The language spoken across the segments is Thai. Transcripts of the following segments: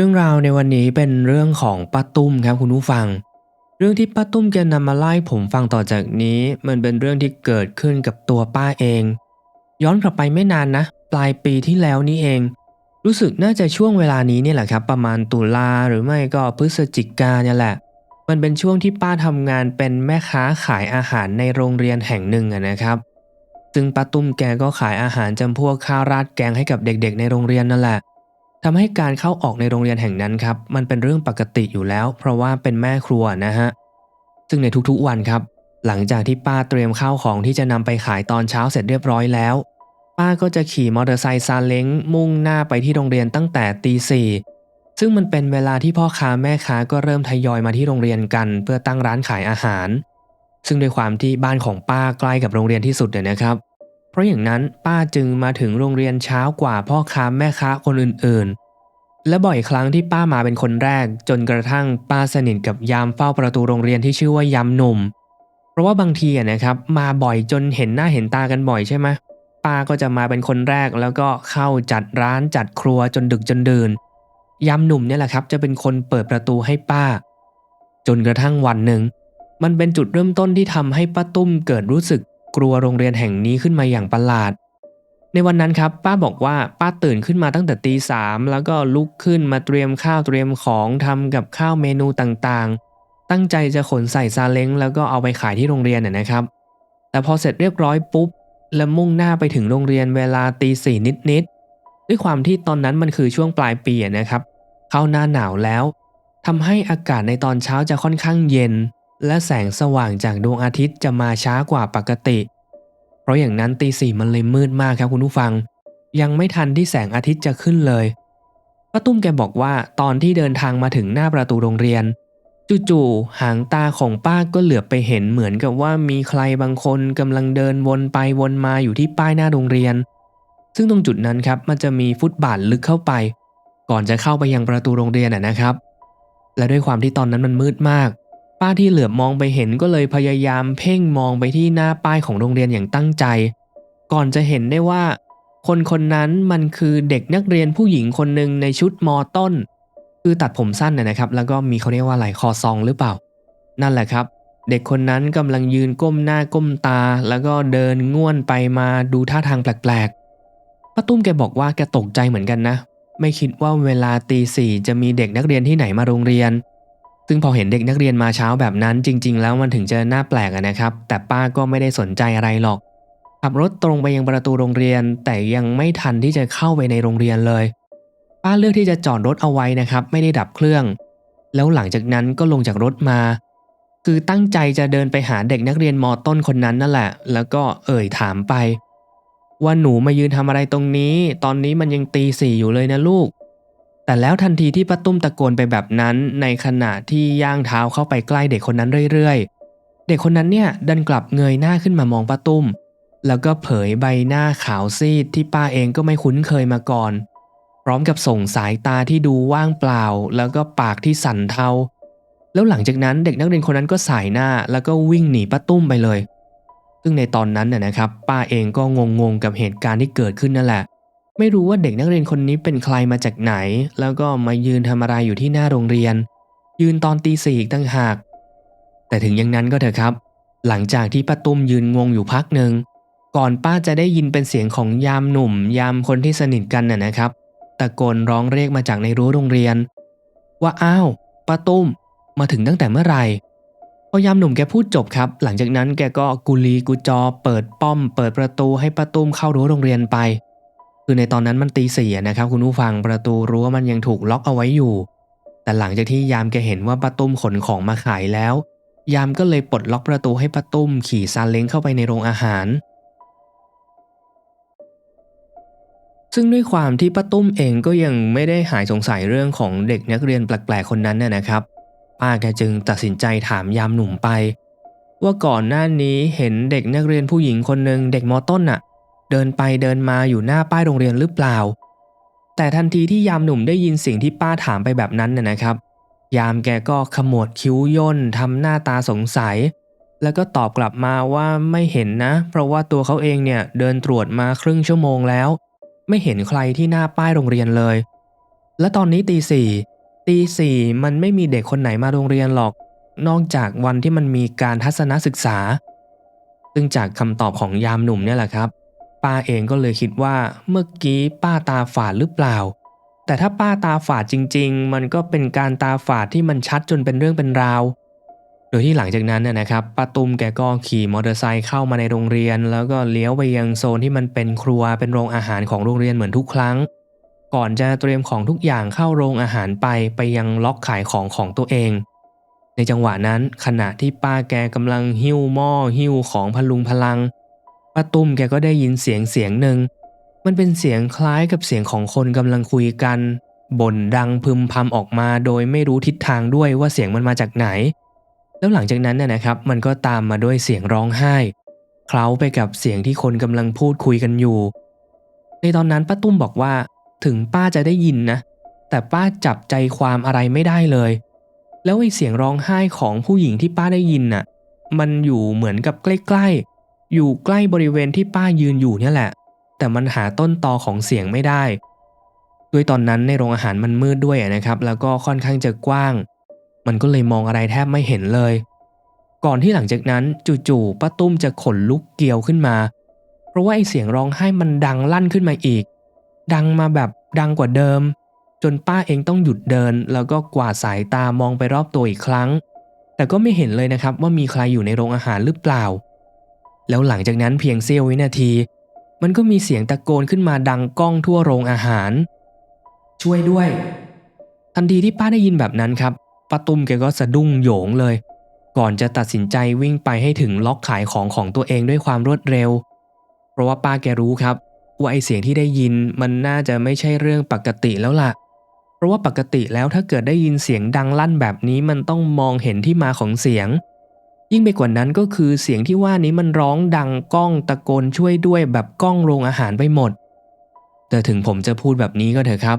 รื่องราวในวันนี้เป็นเรื่องของป้าตุ้มครับคุณผู้ฟัง เรื่องที่ป้าตุ้มแกนำมาไล่ผมฟังต่อจากนี้ มันเป็นเรื่องที่เกิดขึ้นกับตัวป้าเอง ย้อนกลับไปไม่นานนะ ปลายปีที่แล้วนี้เอง รู้สึกน่าจะช่วงเวลานี้เนี่ยแหละครับ ประมาณตุลาหรือไม่ก็พฤศจิกาเนี่ยแหละ มันเป็นช่วงที่ป้าทำงานเป็นแม่ค้าขายอาหารในโรงเรียนแห่งหนึ่งนะครับ ซึ่งป้าตุ้มแกก็ขายอาหารจำพวกข้าวราดแกงให้กับเด็ก ๆ ในโรงเรียนนั่นแหละ ทำให้การเข้าออกในโรงเรียนแห่งนั้นครับมันเป็นเรื่องปกติอยู่แล้ว เพราะว่าเป็นแม่ครัวนะฮะซึ่งในทุกๆวันครับ หลังจากที่ป้าเตรียมข้าวของที่จะนำไปขายตอนเช้าเสร็จเรียบร้อยแล้ว ป้าก็จะขี่มอเตอร์ไซค์ซาเล้งมุ่งหน้าไปที่โรงเรียนตั้งแต่ตีสี่ซึ่งมันเป็นเวลาที่พ่อค้าแม่ค้าก็เริ่มทยอยมาที่โรงเรียนกัน เพื่อตั้งร้านขายอาหาร ซึ่งด้วยความที่บ้านของป้าใกล้กับโรงเรียนที่สุดเนี่ยนะครับ ราะอย่างนั้นป้าจึงมาถึงโรงเรียนเช้ากว่าพ่อค้าแม่ค้าคนอื่นๆ และบ่อยครั้งที่ป้ามาเป็นคนแรก จนกระทั่งป้าสนิทกับยามเฝ้าประตูโรงเรียนที่ชื่อว่ายามหนุ่ม เพราะว่าบางทีนะครับมาบ่อยจนเห็นหน้าเห็นตากันบ่อยใช่ไหมป้าก็จะมาเป็นคนแรกแล้วก็เข้าจัดร้านจัดครัวจนดึกจนดื่นยามหนุ่มเนี่ยแหละครับจะเป็นคนเปิดประตูให้ป้า จนกระทั่งวันหนึ่งมันเป็นจุดเริ่มต้นที่ทำให้ป้าตุ้มเกิดรู้สึก กลัวโรงเรียนแห่งนี้ขึ้นมาอย่างประหลาด ในวันนั้นครับ ป้าบอกว่าป้าตื่นขึ้นมาตั้งแต่ตีสามแล้วก็ลุกขึ้นมาเตรียมข้าวเตรียมของทำกับข้าวเมนูต่างๆ ตั้งใจจะขนใส่ซาเล้งแล้วก็เอาไปขายที่โรงเรียนน่ะนะครับ แต่พอเสร็จเรียบร้อยปุ๊บและมุ่งหน้าไปถึงโรงเรียนเวลาตีสี่นิดๆด้วยความที่ตอนนั้นมันคือช่วงปลายปีนะครับ เข้าหน้าหนาวแล้วทำให้อากาศในตอนเช้าจะค่อนข้างเย็น และแสงสว่างจากดวงอาทิตย์จะมาช้ากว่าปกติ เพราะอย่างนั้นตีสี่มันเลยมืดมากครับคุณผู้ฟัง ยังไม่ทันที่แสงอาทิตย์จะขึ้นเลยป้าตุ้มแกบอกว่าตอนที่เดินทางมาถึงหน้าประตูโรงเรียน จู่ๆหางตาของป้าก็เหลือบไปเห็นเหมือนกับว่ามีใครบางคนกำลังเดินวนไปวนมาอยู่ที่ป้ายหน้าโรงเรียน ซึ่งตรงจุดนั้นครับมันจะมีฟุตบาทลึกเข้าไป ก่อนจะเข้าไปยังประตูโรงเรียนนะครับ และด้วยความที่ตอนนั้นมันมืดมาก ป้าที่เหลือบมองไปเห็นก็เลยพยายามเพ่งมองไปที่หน้าป้ายของโรงเรียนอย่างตั้งใจ ก่อนจะเห็นได้ว่า คนคนนั้นมันคือเด็กนักเรียนผู้หญิงคนหนึ่งในชุดมอต้น คือตัดผมสั้นนะนะครับ แล้วก็มีเขาเรียกว่าอะไรคอซองหรือเปล่า นั่นแหละครับ เด็กคนนั้นกำลังยืนก้มหน้าก้มตา แล้วก็เดินง่วนไปมาดูท่าทางแปลกๆป้าตุ้มแกบอกว่าแกตกใจเหมือนกันนะ ไม่คิดว่าเวลาตีสี่จะมีเด็กนักเรียนที่ไหนมาโรงเรียน ซึ่งพอเห็นเด็กนักเรียนมาเช้าแบบนั้นจริง ๆ แล้วมันถึงจะน่าแปลกะนะครับ แต่ป้าก็ไม่ได้สนใจอะไรหรอก ขับรถตรงไปยังประตูโรงเรียน แต่ยังไม่ทันที่จะเข้าไปในโรงเรียนเลย ป้าเลือกที่จะจอดรถเอาไว้นะครับ ไม่ได้ดับเครื่อง แล้วหลังจากนั้นก็ลงจากรถมา คือตั้งใจจะเดินไปหาเด็กนักเรียนมอต้นคนนั้นนั่นแหละ แล้วก็เอ่ยถามไป ว่าหนูมายืนทำอะไรตรงนี้ ตอนนี้มันยังตีสี่อยู่เลยนะลูก แต่แล้วทันทีที่ป้าตุ้มตะโกนไปแบบนั้นในขณะที่ย่างเท้าเข้าไปใกล้เด็กคนนั้นเรื่อยๆ เด็กคนนั้นเนี่ยดันกลับเงยหน้าขึ้นมามองป้าตุ้ม แล้วก็เผยใบหน้าขาวซีดที่ป้าเองก็ไม่คุ้นเคยมาก่อน พร้อมกับส่งสายตาที่ดูว่างเปล่า แล้วก็ปากที่สั่นเทา แล้วหลังจากนั้นเด็กนักเรียนคนนั้นก็สายหน้าแล้วก็วิ่งหนีป้าตุ้มไปเลย ซึ่งในตอนนั้นน่ะนะครับ ป้าเองก็งงๆกับเหตุการณ์ที่เกิดขึ้นนั่นแหละ ไม่รู้ว่าเด็กนักเรียนคนนี้เป็นใครมาจากไหน แล้วก็มายืนทำอะไรอยู่ที่หน้าโรงเรียน ยืนตอนตีสี่อีกตั้งหาก แต่ถึงอย่างนั้นก็เถอะครับ หลังจากที่ป้าตุ้มยืนงงอยู่พักหนึ่งก่อนป้าจะได้ยินเป็นเสียงของยามหนุ่ม ยามคนที่สนิทกันน่ะนะครับ ตะโกนร้องเรียกมาจากในรั้วโรงเรียน ว่าอ้าวป้าตุ้มมาถึงตั้งแต่เมื่อไหร่พอยามหนุ่มแกพูดจบครับ หลังจากนั้นแกก็กุลีกุจอ เปิดป้อม เปิดประตูให้ป้าตุ้มเข้ารั้วโรงเรียนไป คือในตอนนั้นมันตีสี่นะครับคุณผู้ฟังประตูรั้วมันยังถูกล็อกเอาไว้อยู่ แต่หลังจากที่ยามแกเห็นว่าป้าตุ้มขนของมาขายแล้ว ยามก็เลยปลดล็อกประตูให้ป้าตุ้มขี่ซาเล้งเข้าไปในโรงอาหาร ซึ่งด้วยความที่ป้าตุ้มเองก็ยังไม่ได้หายสงสัยเรื่องของเด็กนักเรียนแปลกๆคนนั้นน่นะครับป้าแกจึงตัดสินใจถามยามหนุ่มไป ว่าก่อนหน้านี้เห็นเด็กนักเรียนผู้หญิงคนหนึ่งเด็กมอต้นน่ะ เดินไปเดินมาอยู่หน้าป้ายโรงเรียนหรือเปล่า แต่ทันทีที่ยามหนุ่มได้ยินสิ่งที่ป้าถามไปแบบนั้นน่ะนะครับ ยามแกก็ขมวดคิ้วย่นทำหน้าตาสงสัย แล้วก็ตอบกลับมาว่าไม่เห็นนะ เพราะว่าตัวเขาเองเนี่ยเดินตรวจมาครึ่งชั่วโมงแล้ว ไม่เห็นใครที่หน้าป้ายโรงเรียนเลย และตอนนี้ตีสี่ตีสี่มันไม่มีเด็กคนไหนมาโรงเรียนหรอก นอกจากวันที่มันมีการทัศนศึกษา ซึ่งจากคำตอบของยามหนุ่มเนี่ยแหละครับ ป้าเองก็เลยคิดว่าเมื่อกี้ป้าตาฝาดหรือเปล่า แต่ถ้าป้าตาฝาดจริง ๆ มันก็เป็นการตาฝาดที่มันชัดจนเป็นเรื่องเป็นราว โดยที่หลังจากนั้นนะนะครับป้าตุ้มแกก็ขี่มอเตอร์ไซค์เข้ามาในโรงเรียน แล้วก็เลี้ยวไปยังโซนที่มันเป็นครัวเป็นโรงอาหารของโรงเรียนเหมือนทุกครั้ง ก่อนจะเตรียมของทุกอย่างเข้าโรงอาหารไปไปยังล็อกขายของของตัวเองในจังหวะนั้นขณะที่ป้าแกกำลังหิ้วหม้อหิ้วของพลุงพลัง ป้าตุ้มแกก็ได้ยินเสียงเสียงหนึ่ง มันเป็นเสียงคล้ายกับเสียงของคนกำลังคุยกันบ่นดังพึมพำออกมาโดยไม่รู้ทิศทางด้วยว่าเสียงมันมาจากไหน แล้วหลังจากนั้นน่ะนะครับ มันก็ตามมาด้วยเสียงร้องไห้ เคล้าไปกับเสียงที่คนกำลังพูดคุยกันอยู่ ในตอนนั้นป้าตุ้มบอกว่า ถึงป้าจะได้ยินนะ แต่ป้าจับใจความอะไรไม่ได้เลย แล้วไอ้เสียงร้องไห้ของผู้หญิงที่ป้าได้ยินน่ะ มันอยู่เหมือนกับใกล้ๆ อยู่ใกล้บริเวณที่ป้ายืนอยู่เนี่ยแหละ แต่มันหาต้นตอของเสียงไม่ได้ ด้วยตอนนั้นในโรงอาหารมันมืดด้วยนะครับ แล้วก็ค่อนข้างจะกว้าง มันก็เลยมองอะไรแทบไม่เห็นเลย ก่อนที่หลังจากนั้นจู่ๆป้าตุ้มจะขนลุกเกลียวขึ้นมา เพราะว่าไอ้เสียงร้องไห้มันดังลั่นขึ้นมาอีก ดังมาแบบดังกว่าเดิม จนป้าเองต้องหยุดเดิน แล้วก็กวาดสายตามองไปรอบตัวอีกครั้ง แต่ก็ไม่เห็นเลยนะครับว่ามีใครอยู่ในโรงอาหารหรือเปล่า แล้วหลังจากนั้นเพียงเสี้ยววินาที มันก็มีเสียงตะโกนขึ้นมาดังก้องทั่วโรงอาหาร ช่วยด้วย ทันทีที่ป้าได้ยินแบบนั้นครับป้าตุ้มแกก็สะดุ้งโหยงเลย ก่อนจะตัดสินใจวิ่งไปให้ถึงล็อกขายของของตัวเองด้วยความรวดเร็ว เพราะว่าป้าแกรู้ครับว่าไอเสียงที่ได้ยินมันน่าจะไม่ใช่เรื่องปกติแล้วล่ะ เพราะว่าปกติแล้วถ้าเกิดได้ยินเสียงดังลั่นแบบนี้มันต้องมองเห็นที่มาของเสียง ยิ่งไปกว่านั้นก็คือเสียงที่ว่านี้มันร้องดังก้องตะโกนช่วยด้วยแบบก้องโรงอาหารไปหมด แต่ถึงผมจะพูดแบบนี้ก็เถอะครับ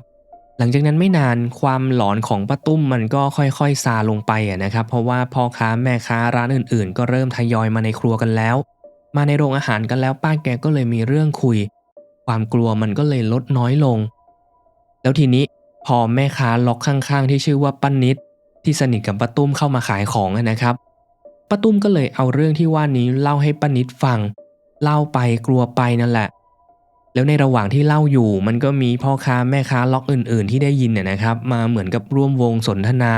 หลังจากนั้นไม่นานความหลอนของป้าตุ้มมันก็ค่อยๆซาลงไปอะนะครับ เพราะว่าพ่อค้าแม่ค้าร้านอื่นๆ ก็เริ่มทยอยมาในครัวกันแล้ว มาในโรงอาหารกันแล้วป้าแกก็เลยมีเรื่องคุย ความกลัวมันก็เลยลดน้อยลง แล้วทีนี้พอแม่ค้าล็อกข้างๆ ที่ชื่อว่าป้านิดที่สนิทกับป้าตุ้มเข้ามาขายของนะครับ ป้าตุ้มก็เลยเอาเรื่องที่ว่านี้เล่าให้ป้านิดฟัง เล่าไปกลัวไปนั่นแหละ แล้วในระหว่างที่เล่าอยู่มันก็มีพ่อค้าแม่ค้าล็อกอื่น ๆ ที่ได้ยินเนี่ยนะครับ มาเหมือนกับร่วมวงสนทนา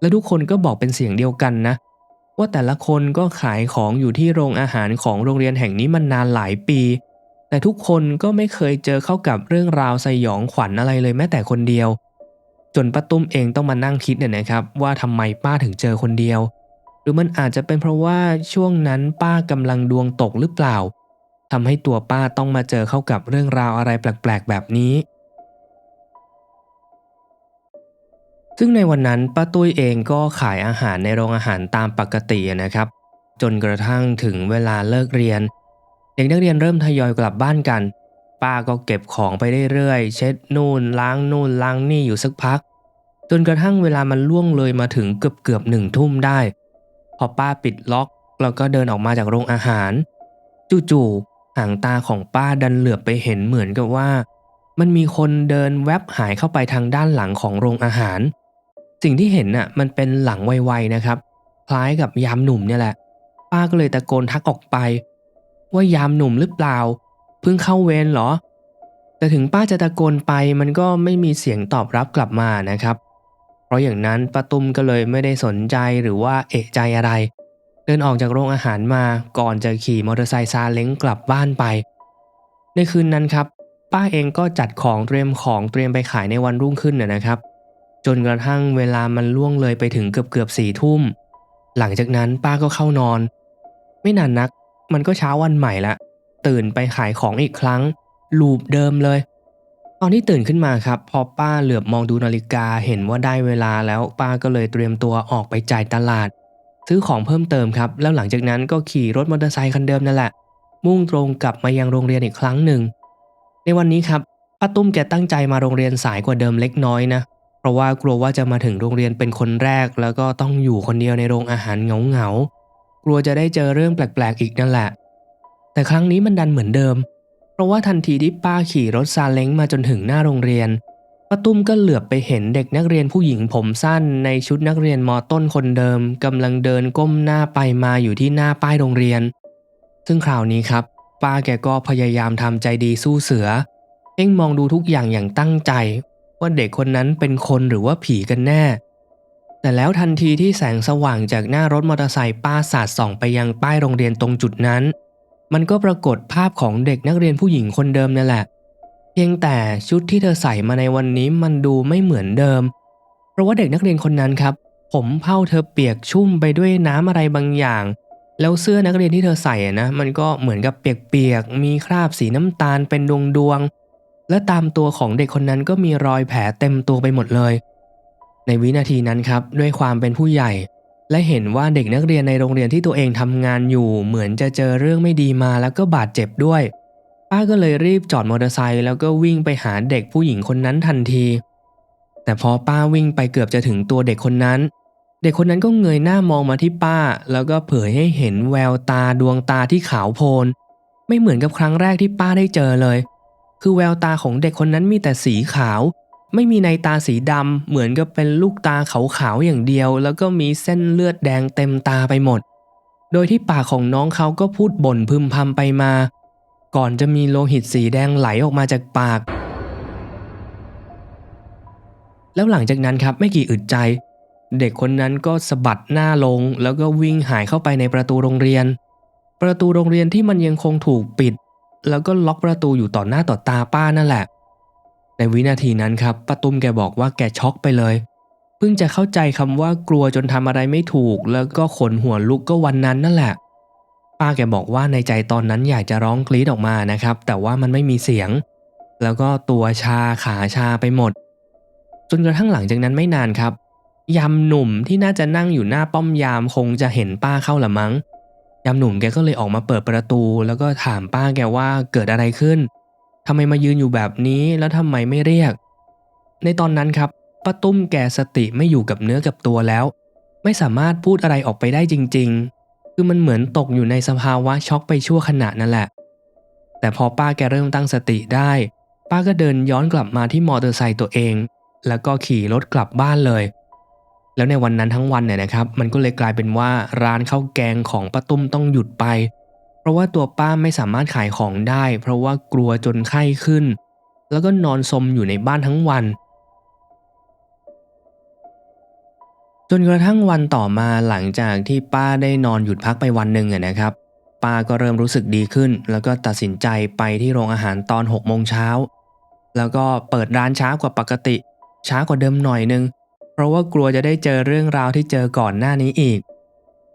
และทุกคนก็บอกเป็นเสียงเดียวกันนะ ว่าแต่ละคนก็ขายของอยู่ที่โรงอาหารของโรงเรียนแห่งนี้มานานหลายปี แต่ทุกคนก็ไม่เคยเจอเข้ากับเรื่องราวสยองขวัญอะไรเลยแม้แต่คนเดียว จนป้าตุ้มเองต้องมานั่งคิดเนี่ยนะครับ ว่าทำไมป้าถึงเจอคนเดียว หรือมันอาจจะเป็นเพราะว่าช่วงนั้นป้ากำลังดวงตกหรือเปล่าทำให้ตัวป้าต้องมาเจอเข้ากับเรื่องราวอะไรแปลกๆ แบบนี้ ซึ่งในวันนั้นป้าตุ้ยเองก็ขายอาหารในโรงอาหารตามปกตินะครับ จนกระทั่งถึงเวลาเลิกเรียน เด็กนักเรียนเริ่มทยอยกลับบ้านกัน ป้าก็เก็บของไปเรื่อยๆ เช็ดนู่นล้างนู่นล้างนี่อยู่สักพัก จนกระทั่งเวลามันล่วงเลยมาถึงเกือบเกือบหนึ่งทุ่มได้ พอป้าปิดล็อกแล้วก็เดินออกมาจากโรงอาหาร จู่ๆหางตาของป้าดันเหลือบไปเห็นเหมือนกับว่า มันมีคนเดินแวบหายเข้าไปทางด้านหลังของโรงอาหาร สิ่งที่เห็นน่ะมันเป็นหลังไวๆนะครับ คล้ายกับยามหนุ่มเนี่ยแหละ ป้าก็เลยตะโกนทักออกไป ว่ายามหนุ่มหรือเปล่าเพิ่งเข้าเวรเหรอ แต่ถึงป้าจะตะโกนไปมันก็ไม่มีเสียงตอบรับกลับมานะครับ เพราะอย่างนั้นป้าตุ้มก็เลยไม่ได้สนใจหรือว่าเอะใจอะไร เดินออกจากโรงอาหารมาก่อนจะขี่มอเตอร์ไซค์ซาเล้งกลับบ้านไป ในคืนนั้นครับ ป้าเองก็จัดของเตรียมของเตรียมไปขายในวันรุ่งขึ้นนะครับ จนกระทั่งเวลามันล่วงเลยไปถึงเกือบเกือบสี่ทุ่ม หลังจากนั้นป้าก็เข้านอน ไม่นานนักมันก็เช้าวันใหม่ละตื่นไปขายของอีกครั้งลูปเดิมเลย ตอนที่ตื่นขึ้นมาครับ พอป้าเหลือบมองดูนาฬิกาเห็นว่าได้เวลาแล้วป้าก็เลยเตรียมตัวออกไปจ่ายตลาด ซื้อของเพิ่มเติมครับ แล้วหลังจากนั้นก็ขี่รถมอเตอร์ไซค์คันเดิมนั่นแหละ มุ่งตรงกลับมายังโรงเรียนอีกครั้งหนึ่ง ในวันนี้ครับป้าตุ้มแกตั้งใจมาโรงเรียนสายกว่าเดิมเล็กน้อยนะเพราะว่ากลัวว่าจะมาถึงโรงเรียนเป็นคนแรก แล้วก็ต้องอยู่คนเดียวในโรงอาหารเหงาๆกลัวจะได้เจอเรื่องแปลกๆอีกนั่นแหละ แต่ครั้งนี้มันดันเหมือนเดิม ราะว่าทันทีที่ป้าขี่รถซาเล้งมาจนถึงหน้าโรงเรียนป้าตุ้มก็เหลือบไปเห็นเด็กนักเรียนผู้หญิงผมสั้น ในชุดนักเรียนมอต้นคนเดิมกำลังเดินก้มหน้าไปมาอยู่ที่หน้าป้ายโรงเรียน ซึ่งคราวนี้ครับ ป้าแกก็พยายามทำใจดีสู้เสือเพ่งมองดูทุกอย่างอย่างตั้งใจ ว่าเด็กคนนั้นเป็นคนหรือว่าผีกันแน่ แต่แล้วทันทีที่แสงสว่างจากหน้ารถมอเตอร์ไซค์ป้าสาดส่องไปยังป้ายโรงเรียนตรงจุดนั้น มันก็ปรากฏภาพของเด็กนักเรียนผู้หญิงคนเดิมนั่นแหละ เพียงแต่ชุดที่เธอใส่มาในวันนี้มันดูไม่เหมือนเดิม เพราะว่าเด็กนักเรียนคนนั้นครับ ผมเผ้าเธอเปียกชุ่มไปด้วยน้ำอะไรบางอย่าง แล้วเสื้อนักเรียนที่เธอใส่อะนะ มันก็เหมือนกับเปียกๆ มีคราบสีน้ำตาลเป็นดวงดวงๆและตามตัวของเด็กคนนั้นก็มีรอยแผลเต็มตัวไปหมดเลย ในวินาทีนั้นครับ ด้วยความเป็นผู้ใหญ่ และเห็นว่าเด็กนักเรียนในโรงเรียนที่ตัวเองทำงานอยู่ เหมือนจะเจอเรื่องไม่ดีมาแล้วก็บาดเจ็บด้วย ป้าก็เลยรีบจอดมอเตอร์ไซค์แล้วก็วิ่งไปหาเด็กผู้หญิงคนนั้นทันที แต่พอป้าวิ่งไปเกือบจะถึงตัวเด็กคนนั้น เด็กคนนั้นก็เงยหน้ามองมาที่ป้า แล้วก็เผยให้เห็นแววตาดวงตาที่ขาวโพลน ไม่เหมือนกับครั้งแรกที่ป้าได้เจอเลย คือแววตาของเด็กคนนั้นมีแต่สีขาว ไม่มีในตาสีดำเหมือนกับเป็นลูกตาขาวๆอย่างเดียว แล้วก็มีเส้นเลือดแดงเต็มตาไปหมด โดยที่ปากของน้องเขาก็พูดบ่นพึมพำไปมา ก่อนจะมีโลหิตสีแดงไหลออกมาจากปาก แล้วหลังจากนั้นครับไม่กี่อึดใจ เด็กคนนั้นก็สะบัดหน้าลง แล้วก็วิ่งหายเข้าไปในประตูโรงเรียน ประตูโรงเรียนที่มันยังคงถูกปิด แล้วก็ล็อกประตูอยู่ต่อหน้าต่อตาป้านั่นแหละ ในวินาทีนั้นครับป้าตุ้มแกบอกว่าแกช็อกไปเลย เพิ่งจะเข้าใจคำว่ากลัวจนทำอะไรไม่ถูก แล้วก็ขนหัวลุกก็วันนั้นนั่นแหละ ป้าแกบอกว่าในใจตอนนั้นอยากจะร้องกรี๊ดออกมานะครับ แต่ว่ามันไม่มีเสียง แล้วก็ตัวชาขาชาไปหมด จนกระทั่งหลังจากนั้นไม่นานครับยำหนุ่มที่น่าจะนั่งอยู่หน้าป้อมยามคงจะเห็นป้าเข้าละมั้งยำหนุ่มแกก็เลยออกมาเปิดประตู แล้วก็ถามป้าแกว่าเกิดอะไรขึ้น ทำไมมายืนอยู่แบบนี้แล้วทำไมไม่เรียก ในตอนนั้นครับป้าตุ้มแก่สติไม่อยู่กับเนื้อกับตัวแล้ว ไม่สามารถพูดอะไรออกไปได้จริง ๆ คือมันเหมือนตกอยู่ในสภาวะช็อกไปชั่วขณะนั่นแหละ แต่พอป้าแกเริ่มตั้งสติได้ ป้าก็เดินย้อนกลับมาที่มอเตอร์ไซค์ตัวเอง แล้วก็ขี่รถกลับบ้านเลย แล้วในวันนั้นทั้งวันเนี่ยนะครับ มันก็เลยกลายเป็นว่าร้านข้าวแกงของป้าตุ้มต้องหยุดไปเพราะว่าตัวป้าไม่สามารถขายของได้ เพราะว่ากลัวจนไข้ขึ้น แล้วก็นอนสมอยู่ในบ้านทั้งวัน จนกระทั่งวันต่อมาหลังจากที่ป้าได้นอนหยุดพักไปวันหนึ่งนะครับ ป้าก็เริ่มรู้สึกดีขึ้น แล้วก็ตัดสินใจไปที่โรงอาหารตอน6โมงเช้าแล้วก็เปิดร้านช้ากว่าปกติ ช้ากว่าเดิมหน่อยนึง เพราะว่ากลัวจะได้เจอเรื่องราวที่เจอก่อนหน้านี้อีก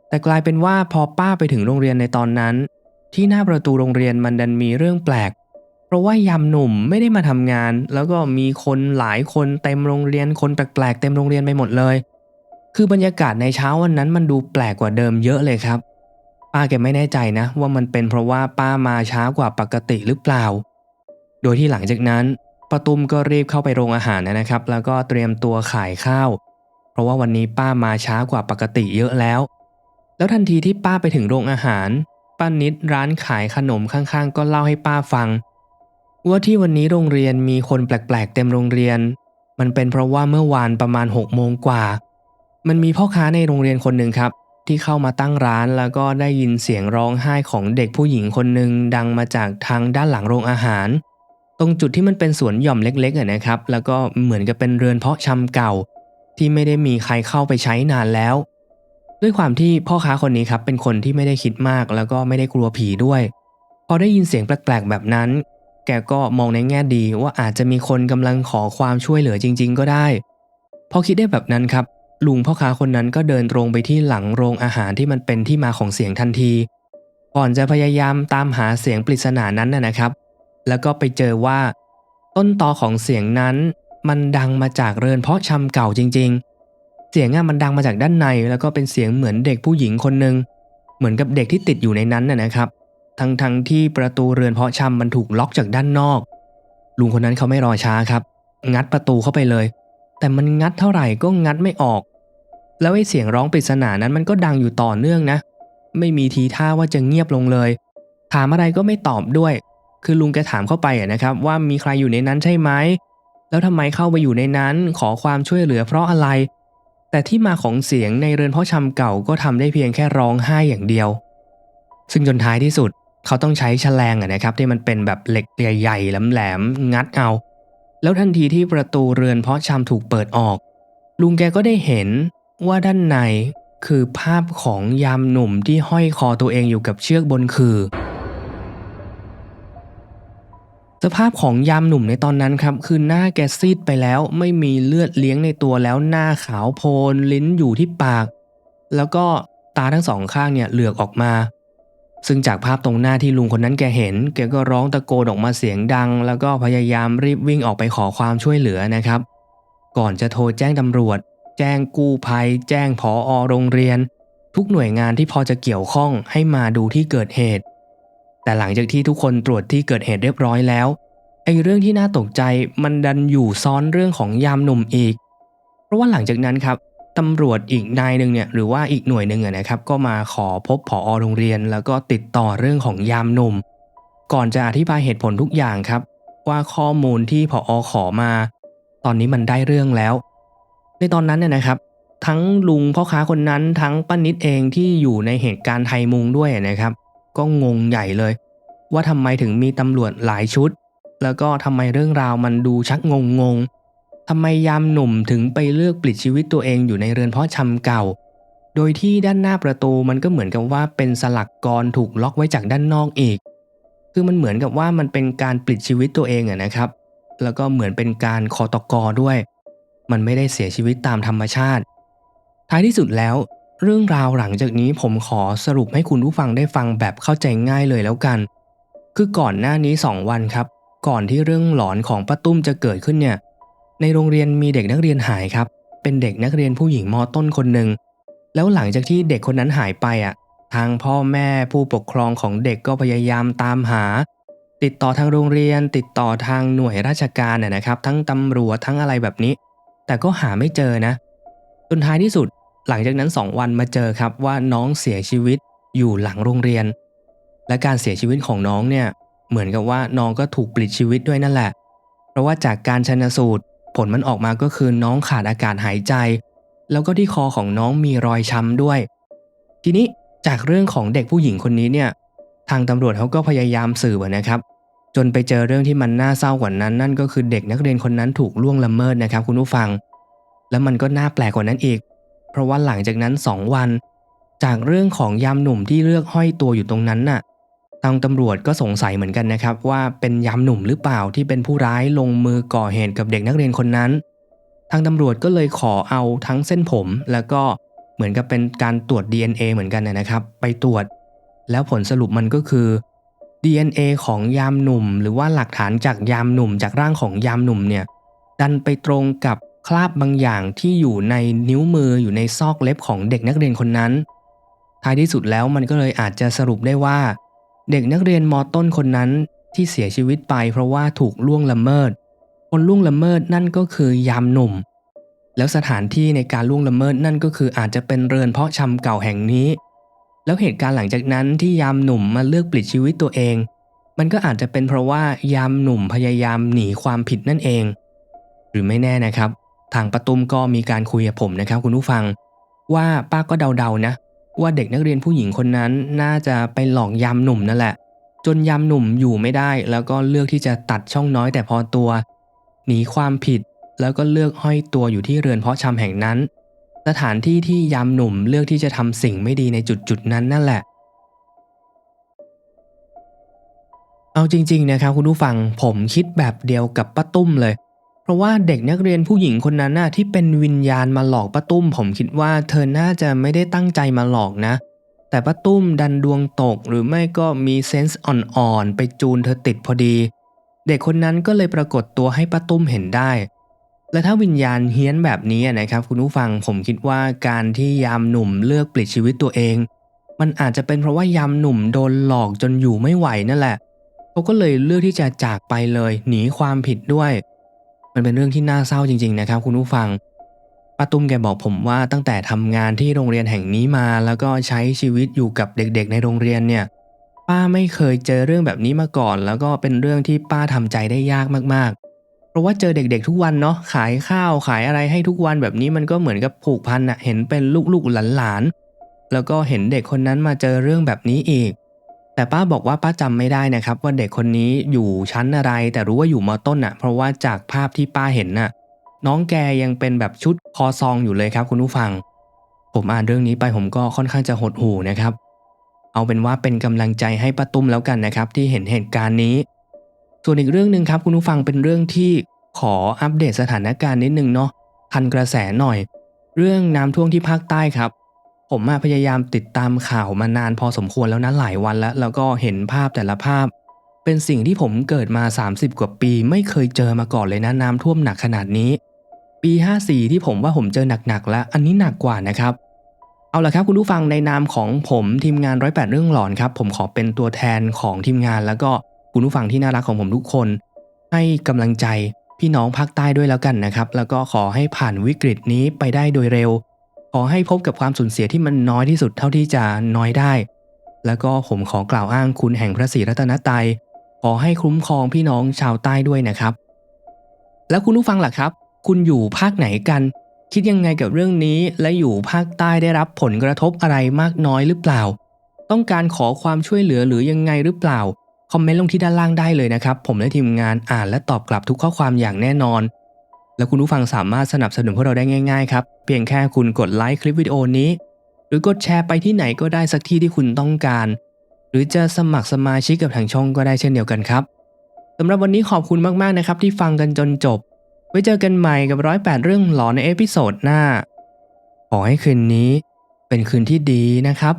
แต่กลายเป็นว่าพอป้าไปถึงโรงเรียนในตอนนั้น ที่หน้าประตูโรงเรียนมันดันมีเรื่องแปลก เพราะว่ายามหนุ่มไม่ได้มาทำงาน แล้วก็มีคนหลายคนเต็มโรงเรียนคนแปลกๆเต็มโรงเรียนไปหมดเลย คือบรรยากาศในเช้าวันนั้นมันดูแปลกกว่าเดิมเยอะเลยครับ ป้าแกไม่แน่ใจนะ ว่ามันเป็นเพราะว่าป้ามาช้ากว่าปกติหรือเปล่า โดยที่หลังจากนั้นปะตุมก็รีบเข้าไปโรงอาหารนะครับ แล้วก็เตรียมตัวขายข้าว เพราะว่าวันนี้ป้ามาช้ากว่าปกติเยอะแล้ว แล้วทันทีที่ป้าไปถึงโรงอาหาร ป้านิดร้านขายขนมข้างๆ ก็เล่าให้ป้าฟัง ว่าที่วันนี้โรงเรียนมีคนแปลกๆ เต็มโรงเรียน มันเป็นเพราะว่าเมื่อวานประมาณ6โมงกว่า มันมีพ่อค้าในโรงเรียนคนหนึ่งครับ ที่เข้ามาตั้งร้านแล้วก็ได้ยินเสียงร้องไห้ของเด็กผู้หญิงคนหนึ่งดังมาจากทางด้านหลังโรงอาหาร ตรงจุดที่มันเป็นสวนหย่อมเล็กๆนะครับ แล้วก็เหมือนกับเป็นเรือนเพาะชำเก่า ที่ไม่ได้มีใครเข้าไปใช้นานแล้ว ด้วยความที่พ่อค้าคนนี้ครับเป็นคนที่ไม่ได้คิดมากแล้วก็ไม่ได้กลัวผีด้วย พอได้ยินเสียงแปลกๆแบบนั้น แกก็มองในแง่ดีว่าอาจจะมีคนกำลังขอความช่วยเหลือจริง ๆ ก็ได้ พอคิดได้แบบนั้นครับ ลุงพ่อค้าคนนั้นก็เดินตรงไปที่หลังโรงอาหารที่มันเป็นที่มาของเสียงทันที ก่อนจะพยายามตามหาเสียงปริศนานั้นนะนะครับ แล้วก็ไปเจอว่า ต้นตอของเสียงนั้น มันดังมาจากเรือนเพาะชำเก่าจริง ๆ เสียงอะมันดังมาจากด้านในแล้วก็เป็นเสียงเหมือนเด็กผู้หญิงคนหนึ่งเหมือนกับเด็กที่ติดอยู่ในนั้นน่ะนะครับ ทั้งทั้งที่ประตูเรือนเพาะชำมันถูกล็อกจากด้านนอก ลุงคนนั้นเขาไม่รอช้าครับ งัดประตูเข้าไปเลย แต่มันงัดเท่าไหร่ก็งัดไม่ออก แล้วไอ้เสียงร้องปริศนานั้นมันก็ดังอยู่ต่อเนื่องนะ ไม่มีทีท่าว่าจะเงียบลงเลย ถามอะไรก็ไม่ตอบด้วย คือลุงแกถามเข้าไปอะนะครับ ว่ามีใครอยู่ในนั้นใช่ไหมแล้วทำไมเข้าไปอยู่ในนั้นขอความช่วยเหลือเพราะอะไร แต่ที่มาของเสียงในเรือนเพาะชำเก่าก็ทำได้เพียงแค่ร้องไห้อย่างเดียว ซึ่งจนท้ายที่สุดเขาต้องใช้แฉลงอะนะครับ ที่มันเป็นแบบเหล็กใหญ่ๆแหลมๆงัดเอา แล้วทันทีที่ประตูเรือนเพาะชำถูกเปิดออก ลุงแกก็ได้เห็นว่าด้านในคือภาพของยามหนุ่มที่ห้อยคอตัวเองอยู่กับเชือกบนคือ สภาพของยามหนุ่มในตอนนั้นครับคือหน้าแกซีดไปแล้วไม่มีเลือดเลี้ยงในตัวแล้วหน้าขาวโพลนลิ้นอยู่ที่ปาก แล้วก็ตาทั้งสองข้างเนี่ยเหลือกออกมา ซึ่งจากภาพตรงหน้าที่ลุงคนนั้นแกเห็น แกก็ร้องตะโกนออกมาเสียงดัง แล้วก็พยายามรีบวิ่งออกไปขอความช่วยเหลือนะครับ ก่อนจะโทรแจ้งตำรวจ แจ้งกู้ภัย แจ้งผออโรงเรียน ทุกหน่วยงานที่พอจะเกี่ยวข้องให้มาดูที่เกิดเหตุ แต่หลังจากที่ทุกคนตรวจที่เกิดเหตุเรียบร้อยแล้วไอ้เรื่องที่น่าตกใจมันดันอยู่ซ้อนเรื่องของยามหนุ่มอีก เพราะว่าหลังจากนั้นครับตำรวจอีกนายหนึ่งเนี่ยหรือว่าอีกหน่วยหนึ่งนะครับ ก็มาขอพบผอโรงเรียน แล้วก็ติดต่อเรื่องของยามหนุ่ม ก่อนจะอธิบายเหตุผลทุกอย่างครับ ว่าข้อมูลที่ผอขอมา ตอนนี้มันได้เรื่องแล้ว ในตอนนั้นเนี่ยนะครับ ทั้งลุงพ่อค้าคนนั้นทั้งป้านิดเองที่อยู่ในเหตุการณ์ไทยมุงด้วยนะครับ ก็งงใหญ่เลย ว่าทำไมถึงมีตำรวจหลายชุด แล้วก็ทำไมเรื่องราวมันดูชักงงงๆทำไมยามหนุ่มถึงไปเลือกปลิดชีวิตตัวเองอยู่ในเรือนเพาะชำเก่า โดยที่ด้านหน้าประตูมันก็เหมือนกับว่าเป็นสลักกรถูกล็อกไว้จากด้านนอกอีก คือมันเหมือนกับว่ามันเป็นการปลิดชีวิตตัวเองอะนะครับ แล้วก็เหมือนเป็นการคอตกอด้วย มันไม่ได้เสียชีวิตตามธรรมชาติ ท้ายที่สุดแล้ว เรื่องราวหลังจากนี้ผมขอสรุปให้คุณผู้ฟังได้ฟังแบบเข้าใจง่ายเลยแล้วกัน คือก่อนหน้านี้ 2 วันครับ ก่อนที่เรื่องหลอนของป้าตุ้มจะเกิดขึ้นเนี่ย ในโรงเรียนมีเด็กนักเรียนหายครับ เป็นเด็กนักเรียนผู้หญิงมต้นคนหนึ่ง แล้วหลังจากที่เด็กคนนั้นหายไปอะ ทางพ่อแม่ผู้ปกครองของเด็กก็พยายามตามหา ติดต่อทางโรงเรียน ติดต่อทางหน่วยราชการน่ะนะครับ ทั้งตำรวจทั้งอะไรแบบนี้ แต่ก็หาไม่เจอนะจนท้ายที่สุด หลังจากนั้น 2 วันมาเจอครับว่าน้องเสียชีวิตอยู่หลังโรงเรียน และการเสียชีวิตของน้องเนี่ยเหมือนกับว่าน้องก็ถูกปลิดชีวิตด้วยนั่นแหละ เพราะว่าจากการชันสูตร ผลมันออกมาก็คือน้องขาดอากาศหายใจ แล้วก็ที่คอของน้องมีรอยช้ำด้วย ทีนี้จากเรื่องของเด็กผู้หญิงคนนี้เนี่ยทางตำรวจเขาก็พยายามสืบนะครับ จนไปเจอเรื่องที่มันน่าเศร้ากว่านั้น นั่นก็คือเด็กนักเรียนคนนั้นถูกล่วงละเมิดนะครับ คุณผู้ฟัง แล้วมันก็น่าแปลกกว่านั้นอีก เพราะว่าหลังจากนั้น2วัน จากเรื่องของยามหนุ่มที่เลือกห้อยตัวอยู่ตรงนั้นน่ะทางตำรวจก็สงสัยเหมือนกันนะครับว่าเป็นยามหนุ่มหรือเปล่าที่เป็นผู้ร้ายลงมือก่อเหตุกับเด็กนักเรียนคนนั้น ทางตำรวจก็เลยขอเอาทั้งเส้นผม แล้วก็เหมือนกับเป็นการตรวจ DNA เหมือนกันนะครับ ไปตรวจ แล้วผลสรุปมันก็คือ DNA ของยามหนุ่ม หรือว่าหลักฐานจากยามหนุ่มจากร่างของยามหนุ่มเนี่ยดันไปตรงกับ คราบบางอย่างที่อยู่ในนิ้วมืออยู่ในซอกเล็บของเด็กนักเรียนคนนั้น ท้ายที่สุดแล้วมันก็เลยอาจจะสรุปได้ว่า เด็กนักเรียนมต้นคนนั้นที่เสียชีวิตไปเพราะว่าถูกล่วงละเมิด คนล่วงละเมิดนั่นก็คือยามหนุ่ม แล้วสถานที่ในการล่วงละเมิดนั่นก็คืออาจจะเป็นเรือนเพาะชำเก่าแห่งนี้ แล้วเหตุการณ์หลังจากนั้นที่ยามหนุ่มมาเลือกปลิดชีวิตตัวเอง มันก็อาจจะเป็นเพราะว่ายามหนุ่มพยายามหนีความผิดนั่นเอง หรือไม่แน่นะครับ ทางประตุมก็มีการคุยกับผมนะครับคุณผู้ฟัง ว่าป้าก็เดาๆนะ ว่าเด็กนักเรียนผู้หญิงคนนั้นน่าจะไปหลอกยามหนุ่มนั่นแหละ จนยามหนุ่มอยู่ไม่ได้ แล้วก็เลือกที่จะตัดช่องน้อยแต่พอตัว หนีความผิดแล้วก็เลือกห้อยตัวอยู่ที่เรือนเพาะชำแห่งนั้น สถานที่ที่ยามหนุ่มเลือกที่จะทำสิ่งไม่ดีในจุดจุดๆนั้นนั่นแหละ เอาจริง ๆนะครับคุณผู้ฟังผมคิดแบบเดียวกับป้าตุ้มเลย เพราะว่าเด็กนักเรียนผู้หญิงคนนั้นน่ะที่เป็นวิญญาณมาหลอกป้าตุ้ม ผมคิดว่าเธอน่าจะไม่ได้ตั้งใจมาหลอกนะ แต่ป้าตุ้มดันดวงตกหรือไม่ก็มีเซนส์อ่อนๆไปจูนเธอติดพอดี เด็กคนนั้นก็เลยปรากฏตัวให้ป้าตุ้มเห็นได้ และถ้าวิญญาณเฮี้ยนแบบนี้นะครับคุณผู้ฟังผมคิดว่าการที่ยามหนุ่มเลือกปลิดชีวิตตัวเอง มันอาจจะเป็นเพราะว่ายามหนุ่มโดนหลอกจนอยู่ไม่ไหวนั่นแหละเขาก็เลยเลือกที่จะจากไปเลย หนีความผิดด้วย มันเป็นเรื่องที่น่าเศร้าจริง ๆ นะครับ คุณผู้ฟังป้าตุ้มแกบอกผมว่าตั้งแต่ทำงานที่โรงเรียนแห่งนี้มา แล้วก็ใช้ชีวิตอยู่กับเด็กๆ ในโรงเรียนเนี่ย ป้าไม่เคยเจอเรื่องแบบนี้มาก่อน แล้วก็เป็นเรื่องที่ป้าทำใจได้ยากมากๆ เพราะว่าเจอเด็กๆ ทุกวันเนาะขายข้าวขายอะไรให้ทุกวันแบบนี้มันก็เหมือนกับผูกพันอะเห็นเป็นลูกๆหลานๆแล้วก็เห็นเด็กคนนั้นมาเจอเรื่องแบบนี้อีก แต่ป้าบอกว่าป้าจำไม่ได้นะครับว่าเด็กคนนี้อยู่ชั้นอะไร แต่รู้ว่าอยู่มต้นอะเพราะว่าจากภาพที่ป้าเห็นน่ะ น้องแกยังเป็นแบบชุดคอซองอยู่เลยครับ คุณผู้ฟัง ผมอ่านเรื่องนี้ไปผมก็ค่อนข้างจะหดหู่นะครับ เอาเป็นว่าเป็นกำลังใจให้ป้าตุ้มแล้วกันนะครับ ที่เห็นเหตุการณ์นี้ ส่วนอีกเรื่องหนึ่งครับ คุณผู้ฟังเป็นเรื่องที่ขออัปเดตสถานการณ์นิดนึงเนาะทันกระแสหน่อย เรื่องน้ำท่วมที่ภาคใต้ครับ ผมพยายามติดตามข่าวมานานพอสมควรแล้วนะหลายวันแล้ว แล้วก็เห็นภาพแต่ละภาพ เป็นสิ่งที่ผมเกิดมา 30 กว่าปี ไม่เคยเจอมาก่อนเลยนะน้ำท่วมหนักขนาดนี้ ปี 54 ที่ผมว่าผมเจอหนักๆแล้ว อันนี้หนักกว่านะครับ เอาละครับคุณผู้ฟังในนามของผมทีมงานร้อยแปดเรื่องหลอนครับ ผมขอเป็นตัวแทนของทีมงาน แล้วก็คุณผู้ฟังที่น่ารักของผมทุกคน ให้กำลังใจพี่น้องภาคใต้ด้วยแล้วกันนะครับ แล้วก็ขอให้ผ่านวิกฤตนี้ไปได้โดยเร็ว ขอให้พบกับความสูญเสียที่มันน้อยที่สุดเท่าที่จะน้อยได้ แล้วก็ผมขอกล่าวอ้างคุณแห่งพระศรีรัตนตรัยขอให้คุ้มครองพี่น้องชาวใต้ด้วยนะครับ แล้วคุณผู้ฟังล่ะครับ คุณอยู่ภาคไหนกัน คิดยังไงกับเรื่องนี้ และอยู่ภาคใต้ได้รับผลกระทบอะไรมากน้อยหรือเปล่า ต้องการขอความช่วยเหลือหรือยังไงหรือเปล่า คอมเมนต์ลงที่ด้านล่างได้เลยนะครับ ผมและทีมงานอ่านและตอบกลับทุกข้อความอย่างแน่นอน แล้วคุณผู้ฟังสามารถสนับสนุนพวกเราได้ง่ายๆครับ เพียงแค่คุณกดไลค์คลิปวิดีโอนี้ หรือกดแชร์ไปที่ไหนก็ได้สักที่ที่คุณต้องการ หรือจะสมัครสมาชิกกับทางช่องก็ได้เช่นเดียวกันครับสำหรับวันนี้ขอบคุณมากๆนะครับที่ฟังกันจนจบ ไว้เจอกันใหม่กับร้อยแปดเรื่องหลอนในเอพิโซดหน้า ขอให้คืนนี้ เป็นคืนที่ดีนะครับ